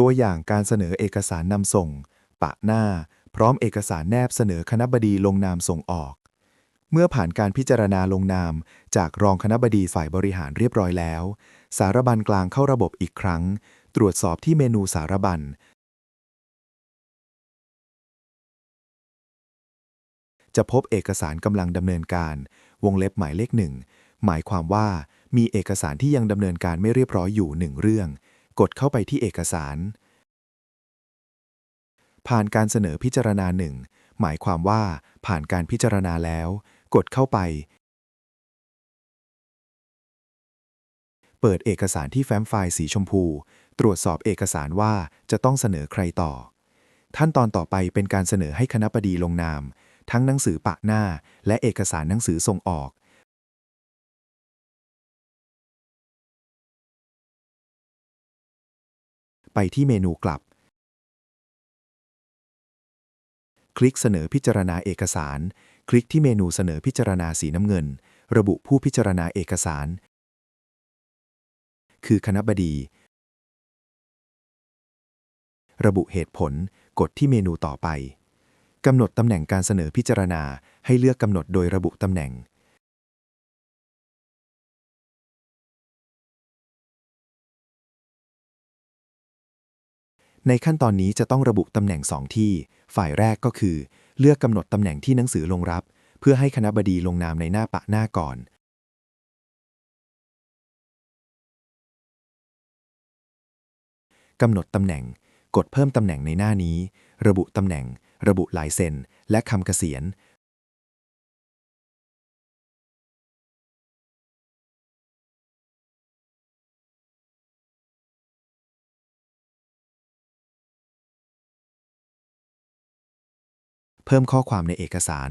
ตัวอย่างการเสนอเอกสารนำส่ง ปะหน้า พร้อมเอกสารแนบเสนอคณะบดีลงนามส่งออก เมื่อผ่านการพิจารณาลงนาม จากรองคณะบดีฝ่ายบริหารเรียบร้อยแล้ว สารบัญกลางเข้าระบบอีกครั้ง ตรวจสอบที่เมนูสารบัญจะพบเอกสารกำลังดำเนินการ วงเล็บหมายเลขหนึ่งหมายความว่ามีเอกสารที่ยังดำเนินการไม่เรียบร้อยอยู่หนึ่งเรื่อง กดเข้าไปที่เอกสาร ผ่านการเสนอพิจารณาหนึ่งหมายความว่าผ่านการพิจารณาแล้ว กดเข้าไป เปิดเอกสารที่แฟ้มไฟล์สีชมพู ตรวจสอบเอกสารว่าจะต้องเสนอใครต่อ ขั้นตอนต่อไปเป็นการเสนอให้คณะบดีลงนาม ทั้งหนังสือปะหน้า และเอกสารหนังสือส่งออก ไปที่เมนูกลับ คลิกเสนอพิจารณาเอกสาร คลิกที่เมนูเสนอพิจารณาสีน้ำเงิน ระบุผู้พิจารณาเอกสาร คือคณะบดี ระบุเหตุผล กดที่เมนูต่อไปกำหนดตำแหน่งการเสนอพิจารณาให้เลือกกำหนดโดยระบุตำแหน่ง ในขั้นตอนนี้จะต้องระบุตำแหน่งสองที่ ฝ่ายแรกก็คือ เลือกกำหนดตำแหน่งที่หนังสือลงรับ เพื่อให้คณะบดีลงนามในหน้าปะหน้าก่อน กำหนดตำแหน่ง กดเพิ่มตำแหน่งในหน้านี้ ระบุตำแหน่ง ระบุลายเซ็น และคำเกษียณ พิ่มข้อความในเอกสาร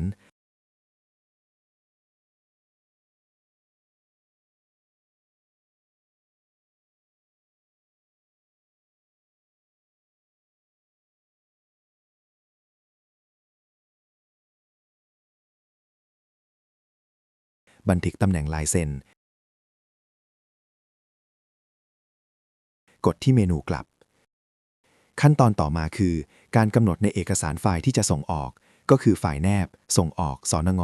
บันทึกตำแหน่งลายเซ็น กดที่เมนูกลับ ขั้นตอนต่อมาคือ การกำหนดในเอกสารไฟล์ที่จะส่งออก ก็คือฝ่ายแนบ ส่งออกสนง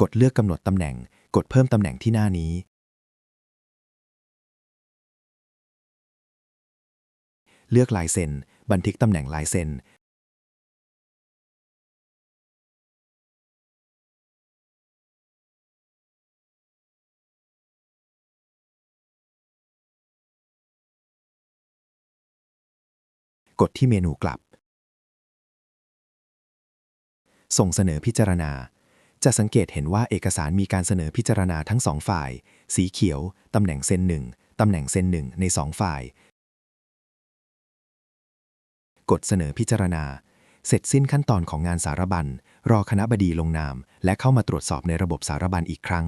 กดเลือกกำหนดตำแหน่ง กดเพิ่มตำแหน่งที่หน้านี้ เลือกลายเซ็น บันทึกตำแหน่งลายเซ็น กดที่เมนูกลับ ส่งเสนอพิจารณา จะสังเกตเห็นว่าเอกสารมีการเสนอพิจารณาทั้งสองฝ่าย สีเขียว ตำแหน่งเซนหนึ่งตำแหน่งเซนหนึ่งในสองฝ่าย กดเสนอพิจารณา เสร็จสิ้นขั้นตอนของงานสารบัญ รอคณะบดีลงนาม และเข้ามาตรวจสอบในระบบสารบัญอีกครั้ง